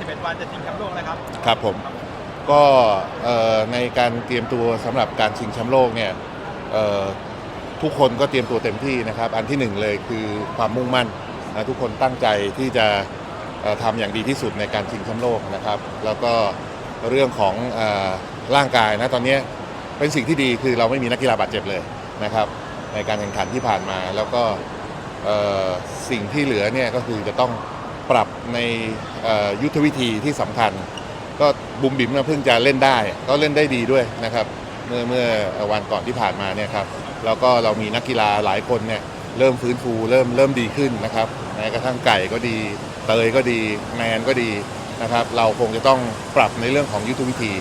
11 วันจะชิงแชมป์โลกแล้วครับ ครับผมก็ในการเตรียมตัวสำหรับการชิงแชมป์โลกเนี่ยทุกคนก็เตรียมตัวเต็มที่นะครับ อันที่หนึ่งเลยคือความมุ่งมั่นนะทุกคนตั้งใจที่จะเอ่อทำอย่างดีที่สุดในการชิงแชมป์โลกนะครับ แล้วก็เรื่องของอร่างกายนะตอนนี้เป็นสิ่งที่ดีคือเราไม่มีนักกีฬาบาดเจ็บเลยนะครับ ในการแข่งขันที่ผ่านมาแล้วก็สิ่งที่เหลือเนี่ยก็คือจะต้อง ปรับในยุทธวิธีที่สำคัญ ก็บุมบิมเนี่ยเพิ่งจะเล่นได้ ก็เล่นได้ดีด้วยนะครับ เมื่อเมื่อวันก่อนที่ผ่านมาเนี่ยครับแล้วก็เรามีนักกีฬาหลายคนเนี่ยเริ่มฟื้นฟูเริ่มเริ่มดีขึ้นนะครับแม้กระทั่งไก่ก็ดี เตยก็ดีแมนก็ดีนะครับ เราคงจะต้องปรับในเรื่องของยุทธวิธี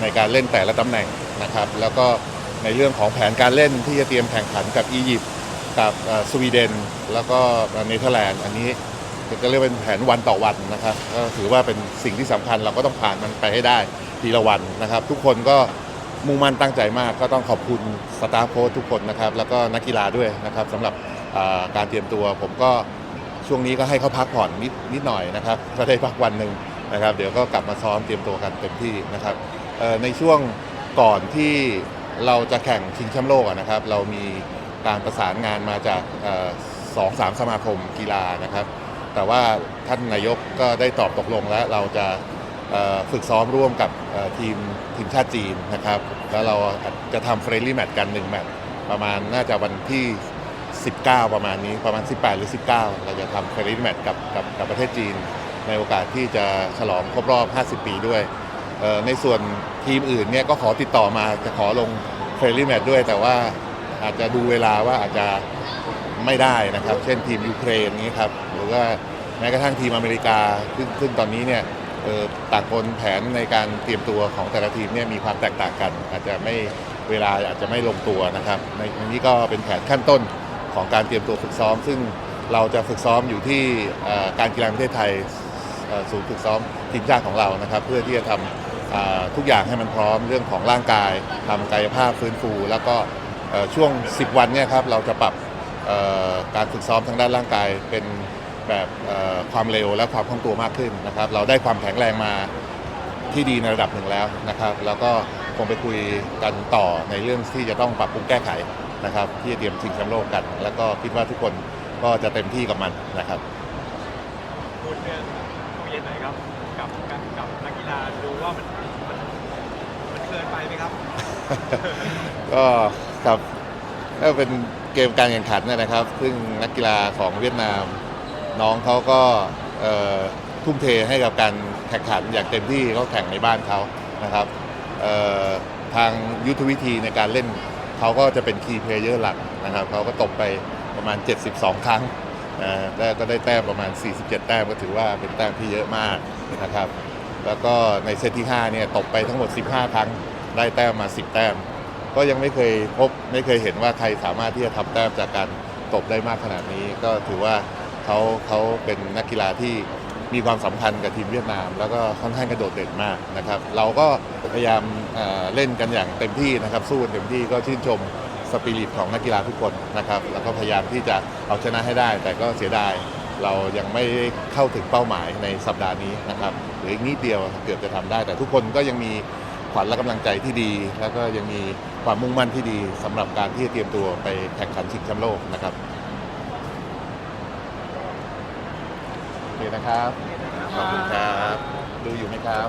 ในการเล่นแต่ละตำแหน่งนะครับ แล้วก็ในเรื่องของแผนการเล่นที่จะเตรียมแข่งขันกับอียิปต์กับสวีเดน แล้วก็เนเธอร์แลนด์อันนี้ ก็เรียกเป็นแผนวันต่อวันนะครับก็ถือว่าเป็นสิ่งที่สำคัญเราก็ต้องผ่านมันไปให้ได้ทีละวันนะครับ ทุกคนก็มุ่งมั่นตั้งใจมากก็ต้องขอบคุณสตาฟโค้ชทุกคนนะครับ แล้วก็นักกีฬาด้วยนะครับสำหรับการเตรียมตัว ผมก็ช่วงนี้ก็ให้เขาพักผ่อนนิดนิดหน่อยนะครับ ก็ได้พักวันหนึ่งนะครับ เดี๋ยวก็กลับมาซ้อมเตรียมตัวกันเต็มที่นะครับในช่วงก่อนที่เราจะแข่งชิงแชมป์โลกนะครับ เรามีการประสานงานมาจากสองสามสมาคมกีฬานะครับ แต่ว่าท่านนายกก็ได้ตอบตกลงแล้วเราจะฝึกซ้อมร่วมกับทีมทีมชาติจีนนะครับ แล้วเราจะทำเฟรนลี่แมตช์กันหนึ่งแมตช์ประมาณน่าจะวันที่ 19 ประมาณนี้ประมาณ 18 หรือ 19 เราจะทำเฟรนลี่แมตช์กับกับกับประเทศจีน ในโอกาสที่จะฉลองครบรอบ 50 ปีด้วย ในส่วนทีมอื่นเนี่ยก็ขอติดต่อมาจะขอลงเฟรนลี่แมตช์ด้วย แต่ว่าอาจจะดูเวลาว่าอาจจะ ไม่ได้นะครับ เช่นทีมยูเครนนี้ครับหรือว่าแม้กระทั่งทีมอเมริกาซึ่งซึ่งตอนนี้เนี่ยต่างคนแผนในการเตรียมตัวของแต่ละทีมเนี่ยมีความแตกต่างกัน อาจจะไม่เวลาอาจจะไม่ลงตัวนะครับในนนี้ก็เป็นแผนขั้นต้นของการเตรียมตัวฝึกซ้อม ซึ่งเราจะฝึกซ้อมอยู่ที่การกีฬาประเทศไทยศูนย์ฝึกซ้อมทีมชาติของเรานะครับ เพื่อที่จะทำอ่าทุกอย่างให้มันพร้อมเรื่องของร่างกายทำกายภาพฟื้นฟู แล้วก็ช่วง 10 วันเนี่ยครับเราจะปรับ การฝึกซ้อมทางด้านร่างกายเป็นแบบเอ่อความเร็วและความคล่องตัวมากขึ้นนะครับ เราได้ความแข็งแรงมาที่ดีในระดับหนึ่งแล้วนะครับ แล้วก็คงไปคุยกันต่อในเรื่องที่จะต้องปรับปรุงแก้ไขนะครับ ที่จะเตรียมชิงแชมป์โลกกัน แล้วก็คิดว่าทุกคนก็จะเต็มที่กับมันนะครับพูดเรื่องตู้เย็นหน่อยครับกับกับกับนักกีฬาดูว่ามันมันมันเกินไปไหมครับ ก็ครับก็เป็น เกมการแข่งขันนะครับ ซึ่งนักกีฬาของเวียดนาม น้องเขาก็ทุ่มเทให้กับการแข่งขันอย่างเต็มที่เขาแข่งในบ้านเขานะครับทางยุทธวิธีในการเล่นเขาก็จะเป็นคีย์เพลเยอร์หลักนะครับเขาก็ตบไปประมาณ 72 ครั้งแล้วก็ได้แต้มประมาณ 47 แต้มก็ถือว่าเป็นแต้มที่เยอะมากนะครับ แล้วก็ในเซตที่5เนี่ยตบไปทั้งหมด 15 ครั้ง ได้แต้มมา 10 แต้ม ก็ยังไม่เคยพบไม่เคยเห็นว่าใครสามารถที่จะทำแต้มจากการตบได้มากขนาดนี้ ก็ถือว่าเขาเขาเป็นนักกีฬาที่มีความสัมพันธ์กับทีมเวียดนาม แล้วก็ค่อนข้างกระโดดเด่นมากนะครับ เราก็พยายามเอ่อเล่นกันอย่างเต็มที่นะครับ สู้กันเต็มที่ก็ชื่นชมสปิริตของนักกีฬาทุกคนนะครับ แล้วก็พยายามที่จะเอาชนะให้ได้ แต่ก็เสียดายเรายังไม่เข้าถึงเป้าหมายในสัปดาห์นี้นะครับหรืออีกนิดเดียวเกือบจะทำได้ แต่ทุกคนก็ยังมี ขวัญและกำลังใจที่ดี แล้วก็ยังมีความมุ่งมั่นที่ดีสำหรับการที่จะเตรียมตัวไปแข่งขันชิงแชมป์โลกนะครับโอเคนะครับขอบคุณครับ ดูอยู่ไหมครับ